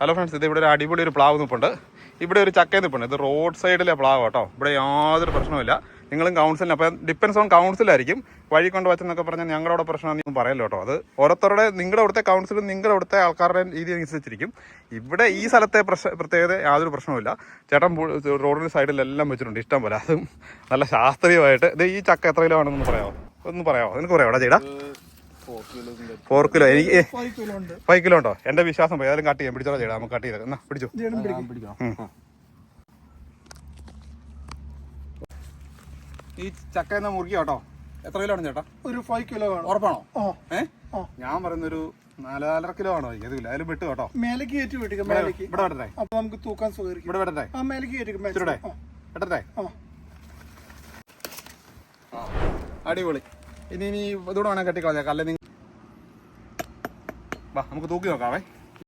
Hello friends ഇത് ഇവിടെ ഒരു അടിപൊളി ഒരു പ്ലാവ് നിൽപ്പുണ്ട് ഇവിടെ ഒരു ചക്ക നിൽപ്പുണ്ട് ഇത് റോഡ് സൈഡിലെ പ്ലാവ് കേട്ടോ. ഇവിടെ യാതൊരു പ്രശ്നമില്ല നിങ്ങളും കൗൺസിലിന് അപ്പം ഡിപ്പെൻസ് ഓൺ കൗൺസിലായിരിക്കും വഴി കൊണ്ട് വച്ചെന്നൊക്കെ പറഞ്ഞാൽ ഞങ്ങളുടെ പ്രശ്നമാണെന്ന് പറയല്ലോ കേട്ടോ. അത് ഓരോരുത്തരുടെ നിങ്ങളുടെ അവിടുത്തെ കൗൺസിലും നിങ്ങളുടെ അവിടുത്തെ ആൾക്കാരുടെ രീതി അനുസരിച്ചിരിക്കും. ഇവിടെ ഈ സ്ഥലത്തെ പ്രത്യേകത യാതൊരു പ്രശ്നവുമില്ല. ചേട്ടൻ റോഡിന്റെ സൈഡിലെല്ലാം വെച്ചിട്ടുണ്ട്. ഇഷ്ടം പോലെ. അതും നല്ല ശാസ്ത്രീയമായിട്ട്. ഇത് ഈ ചക്ക എത്ര കിലോ ആണെന്ന് പറയാമോ? ഒന്ന് പറയാമോ? നിനക്ക് പറയാമോ? ചേട്ടാ ഫോർ കിലോ എനിക്ക് ഫൈവ് കിലോ ഉണ്ട്. കിലോ എന്റെ വിശ്വാസം പോയി. ഏതായാലും കട്ട് ചെയ്യാം. പിടിച്ചോളാം ചേട്ടാ. നമുക്ക് കട്ട് ചെയ്തേക്കാം എന്നാ പിടിച്ചു? ഈ ചക്ക എന്നാ മുറുക്കി കേട്ടോ? എത്ര കിലോ ആണ് ചേട്ടാ? ഒരു ഫൈവ് കിലോ ഉറപ്പാണോ? ഞാൻ പറയുന്നൊരു നാല് നാലര കിലോ ആണോ? ഇതില്ല അതിൽ വിട്ടു കേട്ടോ. മേലേക്ക് കയറ്റി വിട്ടിക്കാം ഇവിടെ മേലേക്ക്. ഇവിടെ വിടട്ടെ അപ്പൊ നമുക്ക് തൂക്കാൻ സൗകര്യം ഇവിടെ വിടട്ടെ ആ മേലേക്ക് കയറ്റിക്കും ഇച്ചിരൂടെ? വിടട്ടെ ആ. അടിപൊളി. ഇനി ഇനി ഇതൂടെ വേണേ കെട്ടിക്കളഞ്ഞേക്കാം. അല്ലെങ്കിൽ വാ നമുക്ക് തൂക്കി നോക്കാവേ.